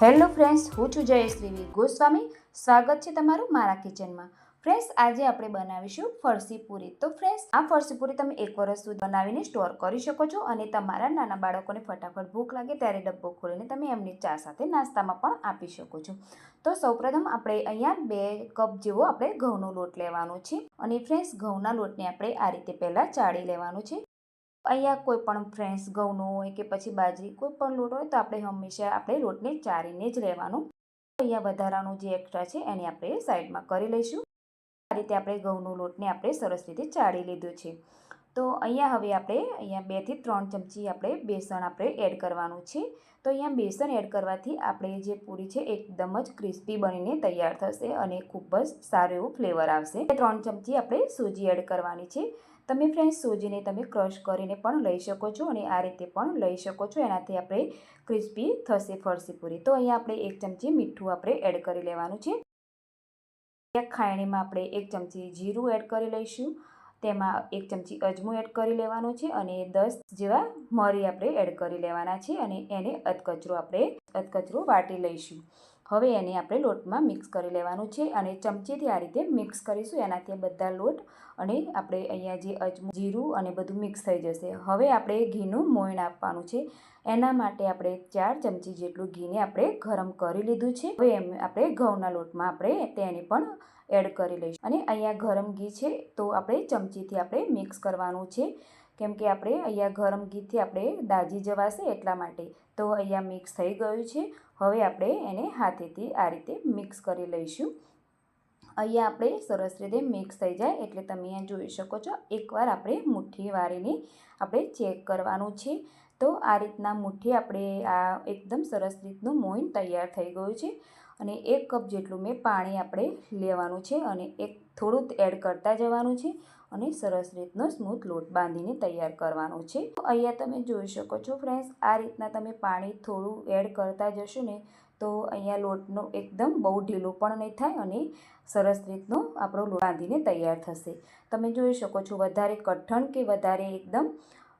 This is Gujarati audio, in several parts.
હેલો ફ્રેન્ડ્સ, હું છું જયશ્રીવી ગોસ્વામી. સ્વાગત છે તમારું મારા કિચનમાં. ફ્રેન્ડ્સ, આજે આપણે બનાવીશું ફરસી પૂરી. તો ફ્રેન્ડ્સ, આ ફરસી પૂરી તમે એક વર્ષ સુધી બનાવીને સ્ટોર કરી શકો છો અને તમારા નાના બાળકોને ફટાફટ ભૂખ લાગે ત્યારે ડબ્બો ખોલીને તમે એમની ચા સાથે નાસ્તામાં પણ આપી શકો છો. તો સૌપ્રથમ આપણે અહીંયા બે કપ જેવો આપણે ઘઉંનો લોટ લેવાનો છે. અને ફ્રેન્ડ્સ, ઘઉંના લોટને આપણે આ રીતે પહેલાં ચાળી લેવાનો છે. અહીંયા કોઈ પણ ફ્રેન્ડ્સ ઘઉંનો હોય કે પછી બાજરી, કોઈ પણ લોટ હોય તો આપણે હંમેશા આપણે લોટને ચારીને જ લેવાનું અહીંયા વધારાનું જે એક્સ્ટ્રા છે એને આપણે સાઈડમાં કરી લઈશું. આ રીતે આપણે ઘઉંનો લોટને આપણે સરસ રીતે ચાળી લીધો છે. તો અહીંયા હવે આપણે અહીંયા બેથી ત્રણ ચમચી આપણે બેસન આપણે એડ કરવાનું છે. તો અહીંયા બેસન એડ કરવાથી આપણે જે પૂરી છે એકદમ જ ક્રિસ્પી બનીને તૈયાર થશે અને ખૂબ જ સારું એવું ફ્લેવર આવશે. ત્રણ ચમચી આપણે સૂજી એડ કરવાની છે. તમે ફ્રેન્ડ્સ સૂજીને તમે ક્રશ કરીને પણ લઈ શકો છો અને આ રીતે પણ લઈ શકો છો. એનાથી આપણે ક્રિસ્પી થશે ફરસી પૂરી. તો અહીંયા આપણે એક ચમચી મીઠું આપણે એડ કરી લેવાનું છે. ખાયણીમાં આપણે એક ચમચી જીરું એડ કરી લઈશું. તેમાં એક ચમચી અજમું એડ કરી લેવાનું છે અને દસ જેવા મરી આપણે એડ કરી લેવાના છે અને એને અધકચરો આપણે અધકચરો વાટી લઈશું. હવે એને આપણે લોટમાં મિક્સ કરી લેવાનું છે અને ચમચીથી આ રીતે મિક્સ કરીશું. એનાથી બધા લોટ અને આપણે અહીંયા જે અજમું, જીરું અને બધું મિક્સ થઈ જશે. હવે આપણે ઘીનું મોયણ આપવાનું છે. એના માટે આપણે ચાર ચમચી જેટલું ઘીને આપણે ગરમ કરી લીધું છે. હવે એમ આપણે ઘઉંના લોટમાં આપણે તેને પણ એડ કરી લઈશું. અને અહીંયા ગરમ ઘી છે તો આપણે ચમચીથી આપણે મિક્સ કરવાનું છે. કેમ કે આપણે અહીંયા ગરમ ઘીથી આપણે દાજી જવાશે એટલા માટે. તો અહીંયા મિક્સ થઈ ગયું છે. હવે આપણે એને હાથેથી આ રીતે મિક્સ કરી લઈશું. અહીંયા આપણે સરસ રીતે મિક્સ થઈ જાય એટલે તમે અહીંયા જોઈ શકો છો, એકવાર આપણે મુઠ્ઠી વાળીને આપણે ચેક કરવાનું છે. તો આ રીતના મુઠ્ઠી આપણે આ એકદમ સરસ રીતનું મોઈન તૈયાર થઈ ગયું છે અને એક કપ જેટલું મેં પાણી આપણે લેવાનું છે અને એક થોડું એડ કરતા જવાનું છે અને સરસ રીતનો સ્મૂથ લોટ બાંધીને તૈયાર કરવાનો છે. અહીંયા તમે જોઈ શકો છો ફ્રેન્ડ્સ, આ રીતના તમે પાણી થોડું એડ કરતા જશો ને તો અહીંયા લોટનો એકદમ બહુ ઢીલો પણ નહીં થાય અને સરસ રીતનો આપણો લોટ બાંધીને તૈયાર થશે. તમે જોઈ શકો છો વધારે કઠણ કે વધારે એકદમ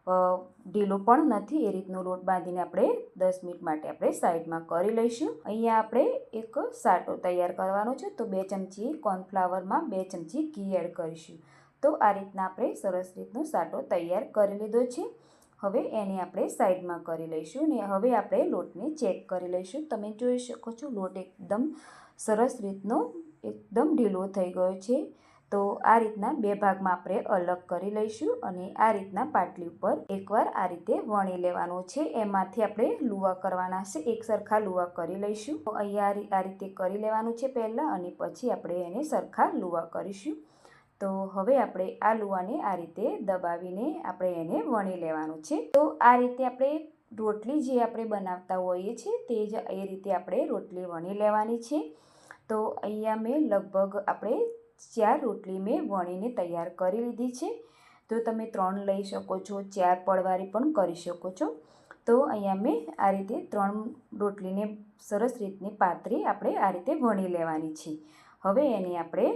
ઢીલો પણ નથી. એ રીતનો લોટ બાંધીને આપણે દસ મિનિટ માટે આપણે સાઈડમાં કરી લઈશું. અહીંયા આપણે એક સાટો તૈયાર કરવાનો છે. તો બે ચમચી કોર્નફ્લાવરમાં બે ચમચી ઘી એડ કરીશું. તો આ રીતના આપણે સરસ રીતનો સાટો તૈયાર કરી લીધો છે. હવે એને આપણે સાઈડમાં કરી લઈશું ને હવે આપણે લોટને ચેક કરી લઈશું. તમે જોઈ શકો છો લોટ એકદમ સરસ રીતનો એકદમ ઢીલો થઈ ગયો છે. તો આ રીતના બે ભાગમાં આપણે અલગ કરી લઈશું અને આ રીતના પાટલી ઉપર એકવાર આ રીતે વણી લેવાનું છે. એમાંથી આપણે લુવા કરવાના છે. એક સરખા લુવા કરી લઈશું. અહીંયા આ રીતે કરી લેવાનું છે પહેલાં અને પછી આપણે એને સરખા લુવા કરીશું. તો હવે આપણે આ લુવાને આ રીતે દબાવીને આપણે એને વણી લેવાનું છે. તો આ રીતે આપણે રોટલી જે આપણે બનાવતા હોઈએ છીએ તે જ એ રીતે આપણે રોટલી વણી લેવાની છે. તો અહીંયા મેં લગભગ આપણે ચાર રોટલી મેં વણીને તૈયાર કરી લીધી છે. તો તમે ત્રણ લઈ શકો છો, ચાર પડવારી પણ કરી શકો છો. તો અહીંયા મેં આ રીતે ત્રણ રોટલીને સરસ રીતની પાતરી આપણે આ રીતે વણી લેવાની છે. હવે એની આપણે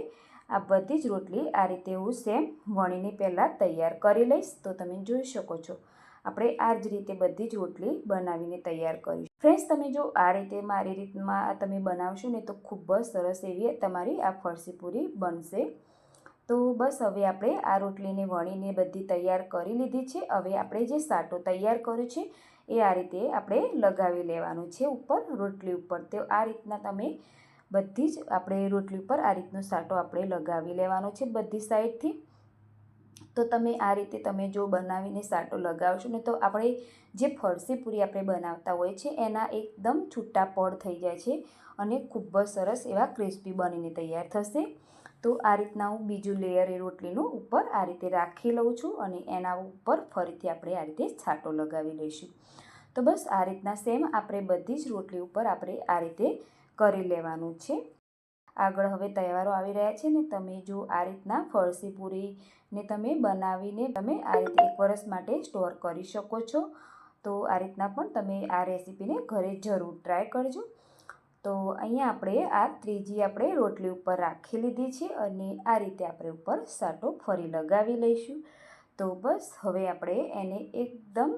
આ બધી જ રોટલી આ રીતે હું સેમ વણીને પહેલાં તૈયાર કરી લઈશ. તો તમે જોઈ શકો છો, આપણે આ જ રીતે બધી જ રોટલી બનાવીને તૈયાર કરીશું. ફ્રેન્ડ્સ તમે જો આ રીતે મારી રીતમાં તમે બનાવશો ને તો ખૂબ જ સરસ એવી તમારી આ ફરસી પૂરી બનશે. તો બસ હવે આપણે આ રોટલીને વણીને બધી તૈયાર કરી લીધી છે. હવે આપણે જે સાટો તૈયાર કર્યો છે એ આ રીતે આપણે લગાવી લેવાનું છે ઉપર રોટલી ઉપર. તો આ રીતના તમે બધી જ આપણે રોટલી ઉપર આ રીતનો સાટો આપણે લગાવી લેવાનો છે બધી સાઈડથી. તો તમે આ રીતે તમે જો બનાવીને સાટો લગાવશો ને તો આપણે જે ફરસી પૂરી આપણે બનાવતા હોય છે, એના એકદમ છૂટા પડ થઈ જાય છે અને ખૂબ જ સરસ એવા ક્રિસ્પી બનીને તૈયાર થશે. તો આ રીતના હું બીજું લેયર એ રોટલીનું ઉપર આ રીતે રાખી લઉં છું અને એના ઉપર ફરીથી આપણે આ રીતે છાંટો લગાવી લઈશું તો બસ આ રીતના સેમ આપણે બધી જ રોટલી ઉપર આપણે આ રીતે કરી લેવાનું છે. આગળ હવે તહેવારો આવી રહ્યા છે ને તમે જો આ રીતના ફરસી પૂરીને તમે બનાવીને તમે આ રીતે એક વર્ષ માટે સ્ટોર કરી શકો છો. તો આ રીતના પણ તમે આ રેસીપીને ઘરે જરૂર ટ્રાય કરજો. તો અહીંયા આપણે આ ત્રીજી આપણે રોટલી ઉપર રાખી લીધી છે અને આ રીતે આપણે ઉપર સાટો ફરી લગાવી લઈશું. તો બસ હવે આપણે એને એકદમ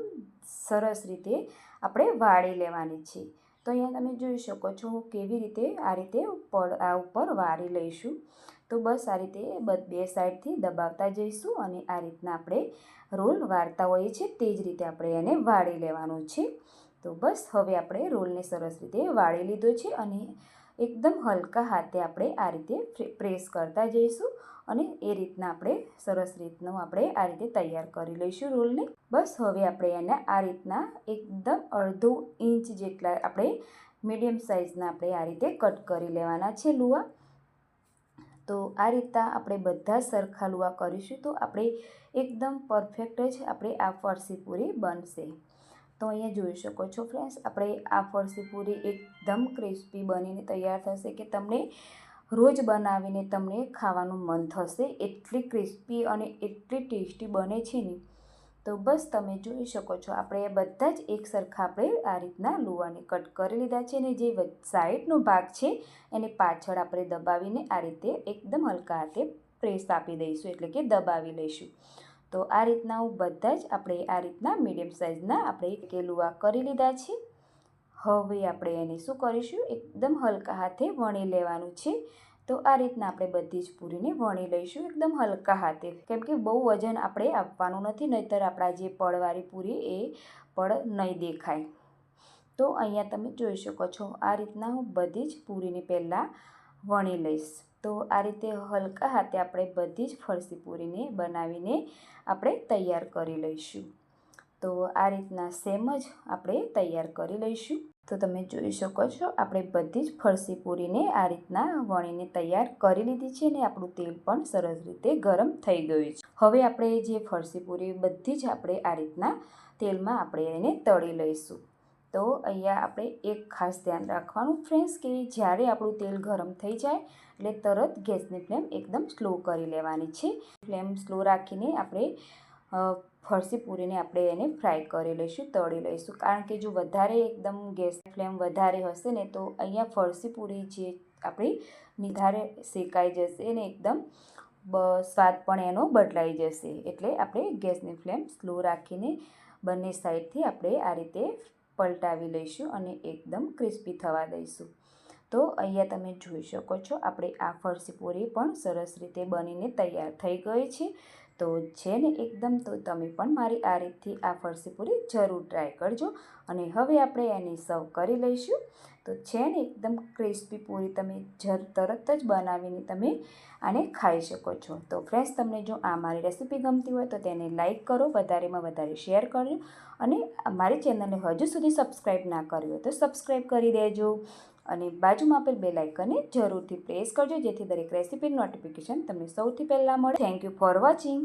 સરસ રીતે આપણે વાળી લેવાની છે. તો અહીંયા તમે જોઈ શકો છો હું કેવી રીતે આ રીતે પડ, આ ઉપર વારી લઈશું. તો બસ આ રીતે બે સાઈડથી દબાવતા જઈશું અને આ રીતના આપણે રોલ વાળતા હોઈએ છીએ તે જ રીતે આપણે એને વાળી લેવાનું છે. તો બસ હવે આપણે રોલને સરસ રીતે વાળી લીધો છે અને એકદમ હલકા હાથે આપણે આ રીતે પ્રેસ કરતા જઈશું અને એ રીતના આપણે સરસ રીતનું આપણે આ રીતે તૈયાર કરી લઈશું રોલને. બસ હવે આપણે એને આ રીતના એકદમ અડધો ઇંચ જેટલા આપણે મીડિયમ સાઇઝના આપણે આ રીતે કટ કરી લેવાના છે લુવા તો આ રીતના આપણે બધા સરખા લુવા કરીશું તો આપણે એકદમ પરફેક્ટ જ આપણે આ ફરસી પૂરી બનશે. તો અહીંયા જોઈ શકો છો ફ્રેન્ડ્સ, આપણે આ ફરસી પૂરી એકદમ ક્રિસ્પી બનીને તૈયાર થશે કે તમને રોજ બનાવીને તમને ખાવાનું મન થશે, એટલી ક્રિસ્પી અને એટલી ટેસ્ટી બને છે ને. તો બસ તમે જોઈ શકો છો, આપણે બધા જ એક સરખા આપણે આ રીતના લુવાને કટ કરી લીધા છે અને જે સાઈડનો ભાગ છે એને પાછળ આપણે દબાવીને આ રીતે એકદમ હલકા હાથે પ્રેસ આપી દઈશું, એટલે કે દબાવી લઈશું. તો આ રીતના હું બધા જ આપણે આ રીતના મીડિયમ સાઇઝના આપણે કેલુઆ કરી લીધા છે. હવે આપણે એને શું કરીશું? એકદમ હલકા હાથે વણી લેવાનું છે. તો આ રીતના આપણે બધી જ પૂરીને વણી લઈશું એકદમ હલકા હાથે. કેમ કે બહુ વજન આપણે આપવાનું નથી, નહીંતર આપણા જે પડવાળી પૂરી એ પડ નહીં દેખાય. તો અહીંયા તમે જોઈ શકો છો, આ રીતના હું બધી જ પૂરીને પહેલાં વણી લઈશ. તો આ રીતે હલકા હાથે આપણે બધી જ ફરસી પૂરીને બનાવીને આપણે તૈયાર કરી લઈશું. તો આ રીતના સેમ જ આપણે તૈયાર કરી લઈશું. તો તમે જોઈ શકો છો, આપણે બધી જ ફરસી પૂરીને આ રીતના વણીને તૈયાર કરી લીધી છે અને આપણું તેલ પણ સરસ રીતે ગરમ થઈ ગયું છે. હવે આપણે જે ફરસી પૂરી બધી જ આપણે આ રીતના તેલમાં આપણે એને તળી લઈશું. તો અહીંયા આપણે એક ખાસ ધ્યાન રાખવાનું. ફ્રેન્ડ્સ કે જ્યારે આપણું તેલ ગરમ થઈ જાય, એટલે તરત ગેસની ફ્લેમ એકદમ સ્લો કરી લેવાની છે. ફ્લેમ સ્લો રાખીને આપણે ફરસી પૂરીને આપણે એને ફ્રાય કરી લઈશું, તળી લઈશું. કારણ કે જો વધારે એકદમ ગેસ ફ્લેમ વધારે હશે ને, તો અહીંયા ફરસી પૂરી જે આપણી નિધારે શેકાઈ જશે ને, એકદમ સ્વાદ પણ એનો બદલાઈ જશે. એટલે આપણે ગેસની ફ્લેમ સ્લો રાખીને બંને સાઈડથી આપણે આ રીતે પલટાવી લઈશું અને એકદમ ક્રિસ્પી થવા દઈશું. તો અહીંયા તમે જોઈ શકો છો, આપણે આ ફરસી પૂરી પણ સરસ રીતે બનીને તૈયાર થઈ ગઈ છે. તો છે ને એકદમ તો તમે પણ મારી આ રીતથી આ ફરસી પૂરી જરૂર ટ્રાય કરજો અને હવે આપણે એને સર્વ કરી લઈશું. તો છે ને એકદમ ક્રિસ્પી પૂરી તમે જર, તરત જ બનાવીને તમે આને ખાઈ શકો છો. તો ફ્રેન્ડ્સ તમને જો આ મારી રેસીપી ગમતી હોય તો તેને લાઇક કરો, વધારેમાં વધારે શેર કરજો અને મારી ચેનલને હજુ સુધી સબસ્ક્રાઈબ ના કરી હોય તો સબસ્ક્રાઈબ કરી દેજો અને બાજુમાં આપેલ બે લાઇકનને જરૂરથી પ્રેસ કરજો જેથી દરેક રેસીપી નોટિફિકેશન તમને સૌથી પહેલાં મળે. Thank you for watching